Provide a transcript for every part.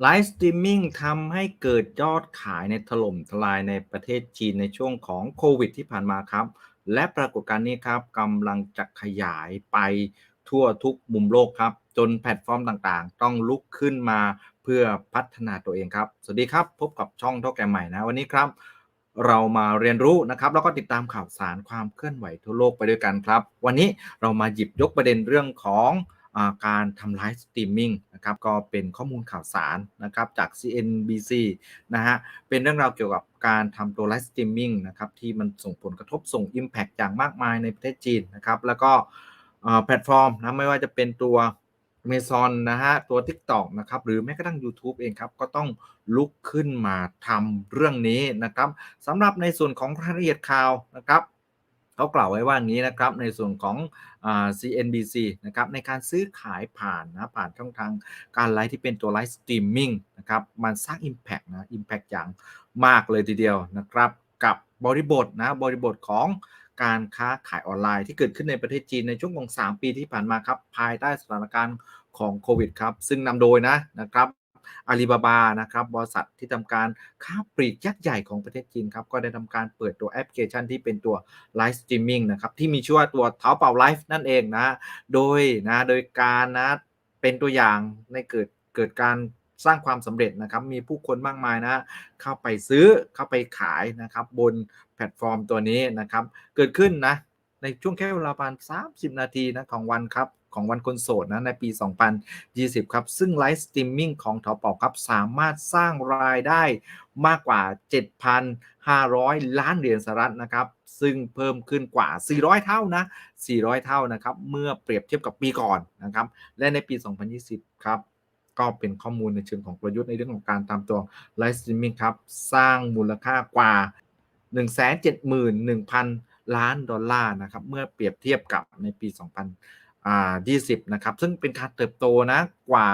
ไลฟ์สตรีมมิ่งทำให้เกิดยอดขายในถล่มทลายในประเทศจีนในช่วงของโควิดที่ผ่านมาครับ และปรากฏการณ์นี้ครับกำลังจะขยายไปทั่วทุกมุมโลกครับ จนแพลตฟอร์มต่างๆ ต้องลุกขึ้นมาเพื่อพัฒนาตัวเองครับ สวัสดีครับพบกับช่องเท่าแก่ใหม่นะวันนี้ครับ เรามาเรียนรู้นะครับ แล้วก็ติดตามข่าวสารความเคลื่อนไหวทั่วโลกไปด้วยกันครับ วันนี้เรามาหยิบยกประเด็นเรื่องของ การทำไลฟ์สตรีมมิ่งนะครับก็เป็นข้อมูลข่าวสารนะครับจาก CNBC นะฮะเป็นเรื่องราวเกี่ยวกับการทำตัวไลฟ์สตรีมมิ่งนะครับที่มันส่งผลกระทบส่ง Impact อย่างมากมายในประเทศจีนนะครับแล้วก็แพลตฟอร์มนะไม่ว่าจะเป็นตัว a ม a z o n นะฮะตัว TikTok นะครับหรือแม้กระทั่ง YouTube เองครับก็ต้องลุกขึ้นมาทำเรื่องนี้นะครับสำหรับในส่วนของรายละเอียดข่าวนะครับ เขากล่าวไว้ว่างี้นะครับในส่วนของ CNBC นะครับในการซื้อขายผ่านนะผ่านช่องทางการไลฟ์ที่เป็นตัวไลฟ์สตรีมมิ่งนะครับมันสร้าง Impact นะ Impact อย่างมากเลยทีเดียวนะครับกับบริบทนะบริบทของการค้าขายออนไลน์ที่เกิดขึ้นในประเทศจีนในช่วงของ 3 ปีที่ผ่านมาครับภายใต้สถานการณ์ของโควิดครับซึ่งนำโดยนะนะครับ อาลีบาบานะครับบริษัทที่ทำการค้าปลีกยักษ์ใหญ่ของประเทศจีนครับก็ได้ทำการเปิดตัวแอปพลิเคชันที่เป็นตัวไลฟ์สตรีมมิ่งนะครับที่มีชื่อว่าตัวเท้าเป่าไลฟ์นั่นเองนะโดยนะโดยการนะเป็นตัวอย่างในเกิดเกิดการสร้างความสำเร็จนะครับ มีผู้คนมากมายนะ เข้าไปซื้อ เข้าไปขายนะครับ บนแพลตฟอร์มตัวนี้นะครับ เกิดขึ้นนะ ในช่วงแค่เวลาประมาณ 30 นาทีนะของวันครับ ของวันคนโสดนะในปี 2020 ครับ ซึ่งไลฟ์สตรีมมิ่งของทอปอครับ สามารถสร้างรายได้มากกว่า 7,500 ล้านเหรียญสหรัฐนะครับ ซึ่งเพิ่มขึ้นกว่า 400 เท่านะ 400 เท่านะครับ เมื่อเปรียบเทียบกับปีก่อนนะครับ และในปี 2020 ครับก็เป็นข้อมูลในเชิงของประยุทธ์ในเรื่องของการตามตัวไลฟ์สตรีมมิ่งครับ สร้างมูลค่ากว่า 171,000 ล้านดอลลาร์นะครับ เมื่อเปรียบเทียบกับในปี 2000 อ่า20 นะครับ ซึ่งเป็นการเติบโตนะ กว่า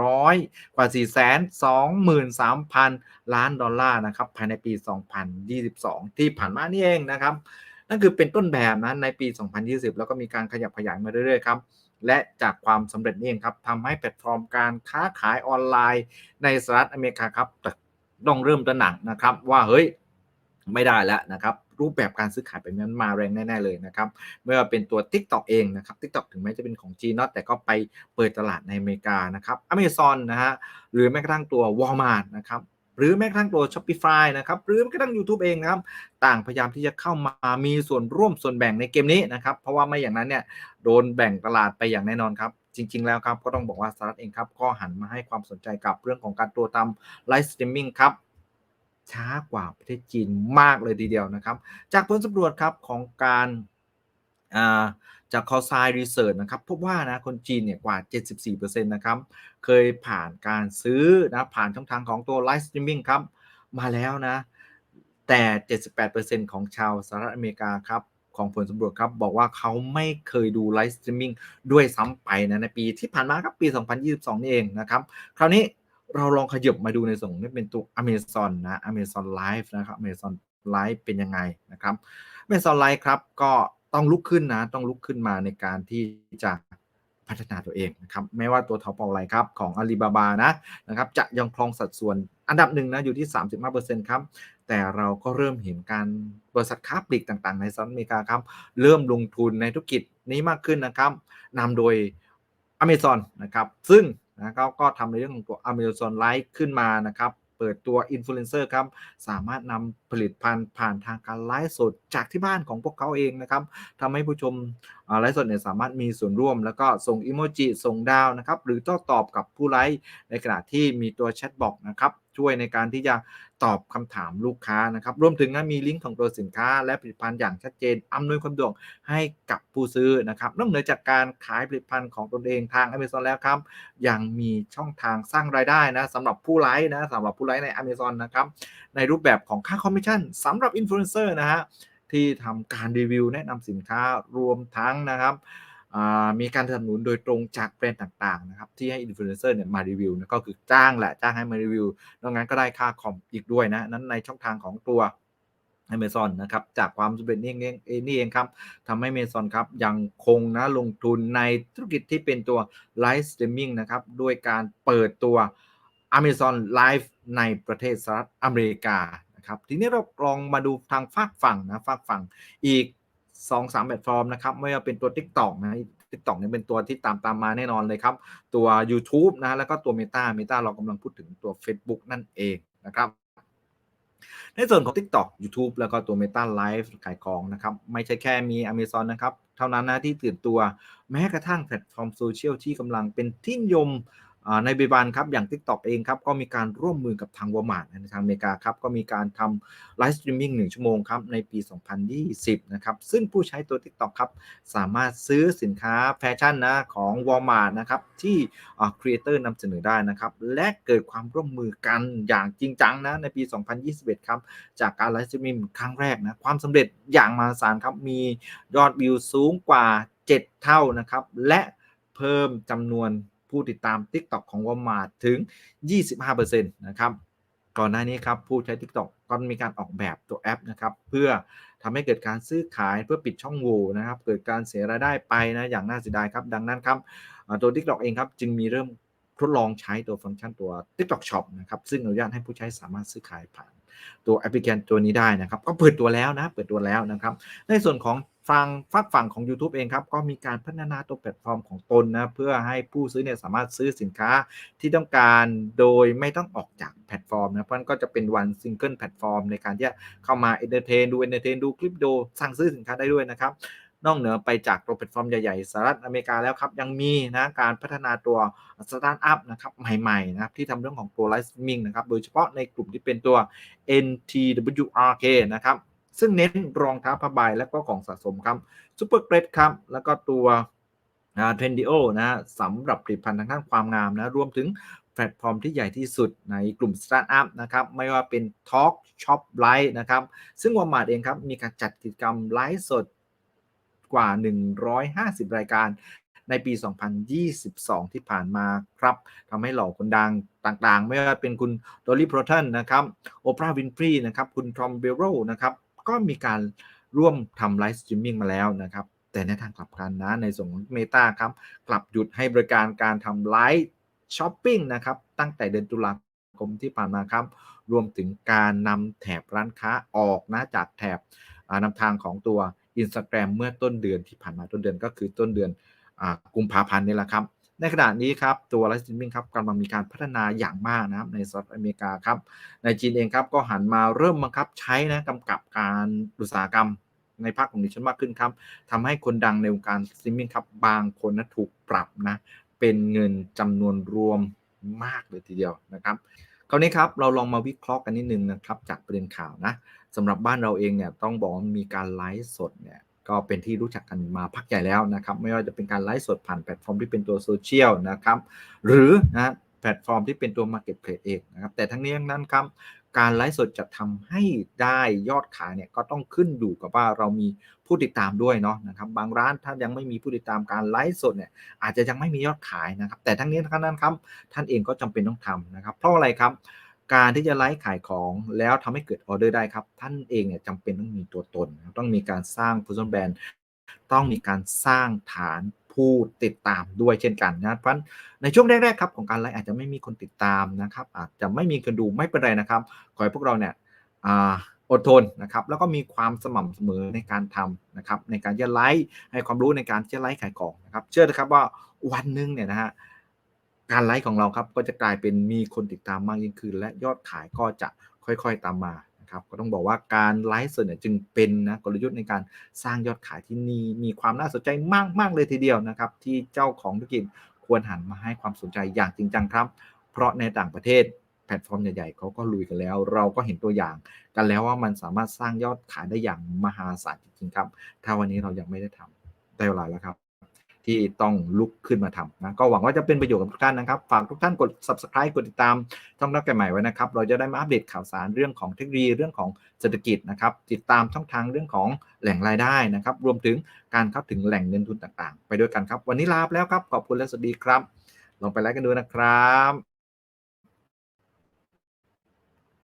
400 กว่า 423,000 ล้านดอลลาร์นะครับ ภายในปี 2022 ที่ผ่านมานี่เองนะครับ นั่นคือเป็นต้นแบบนะ ในปี 2020 แล้วก็มีการขยับขยายมาเรื่อยๆ ครับ และจากความสำเร็จนี่เองครับ ทำให้แพลตฟอร์มการค้าขายออนไลน์ในสหรัฐอเมริกาครับต้องเริ่มตระหนักนะครับ ว่าเฮ้ย ไม่ได้แล้วนะครับ รูปแบบการซื้อขายแบบนั้นมาแรงแน่ ๆ เลยนะครับเมื่อเป็นตัว TikTok เองนะครับ TikTok ถึงแม้จะเป็นของจีนเนาะแต่ก็ไปเปิดตลาดในอเมริกานะครับ Amazon นะฮะหรือแม้กระทั่งตัว Walmart นะครับหรือแม้กระทั่งตัว Shopify นะครับหรือแม้กระทั่ง YouTube เองนะครับต่างพยายามที่จะเข้ามามีส่วนร่วมส่วนแบ่งในเกมนี้นะครับเพราะว่าไม่อย่างนั้นเนี่ยโดนแบ่งตลาดไปอย่างแน่นอนครับจริง ๆ แล้วครับก็ต้องบอกว่าสหรัฐเองครับก็หันมาให้ความสนใจกับเรื่องของการตัวทำไลฟ์สตรีมมิ่งครับ ช้ากว่าประเทศจีนมากเลยทีเดียวนะครับ จากผลสำรวจครับของการจากคอซายรีเสิร์ชนะครับพบว่านะคนจีนเนี่ยกว่า 74%นะครับเคยผ่านการซื้อนะผ่านช่องทางของตัวไลฟ์สตรีมมิ่งครับมาแล้วนะแต่ 78%ของชาวสหรัฐอเมริกาครับของผลสำรวจครับบอกว่าเขาไม่เคยดูไลฟ์สตรีมมิ่งด้วยซ้ำไปนะในปีที่ผ่านมาครับปี 2022 นี่เองนะครับคราวนี้ เราลองขยับมาดูในส่วนที่เป็นตัว Amazon นะ Amazon Live นะครับ Amazon Live เป็นยังไงนะครับ Amazon Live ครับก็ต้องลุกขึ้นนะ ต้องลุกขึ้นมาในการที่จะพัฒนาตัวเองนะครับไม่ว่าตัวท็อปออนไลน์ครับของอาลีบาบานะนะครับจะยังครองสัดส่วนอันดับหนึ่งนะอยู่ที่ 35%ครับ แต่เราก็เริ่มเห็นการบริษัทค้าปลีกต่างๆ ในสหรัฐอเมริกาครับเริ่มลงทุนในธุรกิจนี้มากขึ้นนะครับนำโดย Amazon นะครับซึ่ง นะก็ก็ทำในเรื่องของตัว Amazon Live ขึ้นมานะครับเปิดตัวอินฟลูเอนเซอร์ครับสามารถนำผลิตภัณฑ์ผ่านทางการไลฟ์สดจากที่บ้านของพวกเขาเองนะครับทำให้ผู้ชมไลฟ์สดเนี่ยสามารถมีส่วนร่วม แล้วก็ส่งอิโมจิส่งดาวนะครับหรือโต้ตอบกับผู้ไลฟ์ในขณะที่มีตัวแชทบอกนะครับ ช่วยในการที่จะตอบคำถามลูกค้านะครับ รวมถึงมีลิงก์ของตัวสินค้า และผลิตภัณฑ์อย่างชัดเจน อำนวยความสะดวกให้กับผู้ซื้อนะครับนอกเหนือจากการขายผลิตภัณฑ์ของตนเองทาง Amazon แล้วครับ ยังมีช่องทางสร้างรายได้นะสำหรับผู้ไลฟ์นะสำหรับผู้ไลฟ์ใน Amazon นะครับ ในรูปแบบของค่าคอมมิชชั่นสำหรับอินฟลูเอนเซอร์นะฮะที่ทำการรีวิวแนะนำสินค้ารวมทั้งนะครับ มีการสนับสนุนโดยตรงจากแบรนด์ต่างๆนะครับที่ให้อินฟลูเอนเซอร์เนี่ยมารีวิวนะก็คือจ้างแหละจ้างให้มารีวิวนอกนั้นก็ได้ค่าคอมอีกด้วยนะ นั้นในช่องทางของตัว Amazon นะครับจากความสำเร็จนี่เองนี่เองครับทำให้ Amazon ครับยังคงนะลงทุนในธุรกิจที่เป็นตัวไลฟ์สตรีมมิ่งนะครับด้วยการเปิดตัว Amazon Live ในประเทศสหรัฐอเมริกานะครับทีนี้เราลองมาดูทางฝากฝั่งนะฝากฝั่งอีก 2-3แพลตฟอร์มนะครับไม่ว่าเป็นตัว TikTok นะ TikTok เนี่ยเป็นตัวที่ตามตามมาแน่นอนเลยครับ ตัว YouTube นะแล้วก็ตัว Meta Meta เรากำลังพูดถึงตัว Facebook นั่นเองนะครับในส่วนของ TikTok YouTube แล้วก็ตัว Meta Live ขายของนะครับ ไม่ใช่แค่มี Amazon นะครับ เท่านั้นนะที่ตื่นตัวแม้กระทั่งแพลตฟอร์มโซเชียลที่กำลังเป็นที่นิยม ในปัจจุบันครับอย่าง TikTok เองครับก็มีการร่วมมือกับทาง Walmart ในทางอเมริกาครับก็มีการทำไลฟ์สตรีมมิ่ง1ชั่วโมงครับในปี 2020 นะครับซึ่งผู้ใช้ตัว TikTok ครับสามารถซื้อสินค้าแฟชั่นนะของ Walmart นะครับที่ครีเอเตอร์นำเสนอได้นะครับและเกิดความร่วมมือกันอย่างจริงจังนะในปี 2021 ครับจากการไลฟ์สตรีมมิ่งครั้งแรกนะความสำเร็จอย่างมหาศาลครับมียอดวิวสูงกว่า 7 เท่านะครับและเพิ่มจำนวน ผู้ติดตาม TikTok ของ Walmart ถึง 25%นะครับก่อนหน้านี้ครับผู้ใช้ TikTok ก็มีการออกแบบตัวแอปนะครับเพื่อทำให้เกิดการซื้อขายเพื่อปิดช่องโหว่นะครับเกิดการเสียรายได้ไปนะอย่างน่าเสียดายครับดังนั้นครับตัว TikTok เองครับจึงมีเริ่มทดลองใช้ตัวฟังก์ชันตัว TikTok Shop นะครับซึ่งอนุญาตให้ผู้ใช้สามารถซื้อขายผ่านตัวแอปพลิเคชันตัวนี้ได้นะครับก็เปิดตัวแล้วนะเปิดตัวแล้วนะครับในส่วนของ ฟังฝักฝั่งของ YouTube เองครับ ก็มีการพัฒนาตัวแพลตฟอร์มของตนนะเพื่อให้ผู้ซื้อเนี่ยสามารถซื้อสินค้าที่ต้องการโดยไม่ต้องออกจากแพลตฟอร์มนะเพราะนั้นก็จะเป็นวันซิงเกิลแพลตฟอร์มในการที่จะเข้ามาเอนเตอร์เทนดูเอนเตอร์เทนดูคลิปดูสั่งซื้อสินค้าได้ด้วยนะครับนอกเหนือไปจากตัวแพลตฟอร์มใหญ่ๆสหรัฐอเมริกาแล้วครับ ยังมีนะการพัฒนาตัวสตาร์ทอัพนะครับใหม่ๆนะครับที่ทำเรื่องของตัวไลฟ์มมิ่งนะครับโดยเฉพาะในกลุ่มที่เป็นตัว NTWRK นะครับ ซึ่งเน้นรองเท้าผ้าใบและก็ของสะสมครับซูเปอร์เกรดครับแล้วก็ตัวเทรนดิโอนะสำหรับผลิตภัณฑ์ทางด้านความงามนะรวมถึงแพลตฟอร์มที่ใหญ่ที่สุดในกลุ่มสตาร์ทอัพนะครับไม่ว่าเป็น Talk Shop Live นะครับซึ่ง Walmart เองครับมีการจัดกิจกรรมไลฟ์สดกว่า 150 รายการในปี 2022 ที่ผ่านมาครับทำให้เหล่าคนดังต่างๆ ไม่ว่าเป็นคุณดอลลี่โพรตันนะครับ โอปราห์วินฟรีนะครับ คุณทอมเบลโรนะครับ ก็มีการร่วมทำไลฟ์สตรีมมิ่งมาแล้วนะครับ แต่ในทางกลับกันนะในส่วนของ Meta ครับกลับหยุดให้บริการการทำไลฟ์ช้อปปิ้งนะครับตั้งแต่เดือนตุลาคมที่ผ่านมาครับ รวมถึงการนำแถบร้านค้าออกนะจากแถบนำทางของตัว Instagram เมื่อต้นเดือนที่ผ่านมาต้นเดือนก็คือต้นเดือนกุมภาพันธ์นี่แหละครับ ในขณะนี้ครับตัวไลฟ์สตรีมมิ่งครับกำลังมีการพัฒนาอย่างมากนะครับในสหรัฐอเมริกาครับ ในจีนเองครับก็หันมาเริ่มบังคับใช้นะกำกับการอุตสาหกรรมในภาคของดิฉันมากขึ้นครับทำให้คนดังในวงการสตรีมมิ่งครับบางคนนะถูกปรับนะเป็นเงินจำนวนรวมมากเลยทีเดียวนะครับคราวนี้ครับเราลองมาวิเคราะห์กันนิดนึงนะครับจากประเด็นข่าวนะสำหรับบ้านเราเองเนี่ยต้องบอกว่ามีการไลฟ์สดเนี่ย ก็เป็นที่รู้จักกันมาพักใหญ่แล้วนะครับ ไม่ว่าจะเป็นการไลฟ์สดผ่านแพลตฟอร์มที่เป็นตัวโซเชียลนะครับ หรือนะแพลตฟอร์มที่เป็นตัว Marketplace เองนะครับ แต่ทั้งนี้ทั้งนั้นครับ การไลฟ์สดจะทำให้ได้ยอดขายเนี่ยก็ต้องขึ้นอยู่กับว่าเรามีผู้ติดตามด้วยเนาะนะครับ บางร้านถ้ายังไม่มีผู้ติดตามการไลฟ์สดเนี่ยอาจจะยังไม่มียอดขายนะครับ แต่ทั้งนี้ทั้งนั้นครับ ท่านเองก็จำเป็นต้องทำนะครับ เพราะอะไรครับ การที่จะไลฟ์ขายของแล้วทำให้เกิดออเดอร์ได้ครับ ท่านเองเนี่ยจำเป็นต้องมีตัวตน ต้องมีการสร้าง personal brand ต้องมีการสร้างฐานผู้ติดตามด้วยเช่นกันนะเพราะในช่วงแรกๆครับของการไลฟ์อาจจะไม่มีคนติดตามนะครับ อาจจะไม่มีคนดูไม่เป็นไรนะครับ ขอให้พวกเราเนี่ยอดทนนะครับ แล้วก็มีความสม่ำเสมอในการทำนะครับ ในการจะไลฟ์ให้ความรู้ในการจะไลฟ์ขายของนะครับ เชื่อนะครับว่าวันหนึ่งเนี่ยนะฮะ การไลฟ์ของเราครับก็จะกลายเป็นมีคนติดตามมากยิ่งขึ้น และยอดขายก็จะค่อยๆตามมานะครับก็ต้องบอกว่าการไลฟ์สดเนี่ยจึงเป็นนะกลยุทธ์ในการสร้างยอดขายที่มีมีความน่าสนใจมากๆเลยทีเดียวนะครับที่เจ้าของธุรกิจควรหันมาให้ความสนใจอย่างจริงจังครับ เพราะในต่างประเทศแพลตฟอร์มใหญ่ๆเขาก็ลุยกันแล้ว เราก็เห็นตัวอย่างกันแล้วว่ามันสามารถสร้างยอดขายได้อย่างมหาศาลจริงๆครับ ถ้าวันนี้เรายังไม่ได้ทำได้เวลาแล้วครับ ที่ต้องลุกขึ้นมาทำนะก็หวังว่าจะเป็นประโยชน์กับทุกท่านนะครับ ฝากทุกท่านกด subscribe กดติดตามช่องนักแก่ใหม่ไว้นะครับ เราจะได้มาอัปเดตข่าวสารเรื่องของเทคโนโลยีเรื่องของเศรษฐกิจนะครับ ติดตามช่องทางเรื่องของแหล่งรายได้นะครับ รวมถึงการเข้าถึงแหล่งเงินทุนต่างๆ ไปด้วยกันครับ วันนี้ลาไปแล้วครับ ขอบคุณและสวัสดีครับ ลองไปไลค์กันดูนะครับ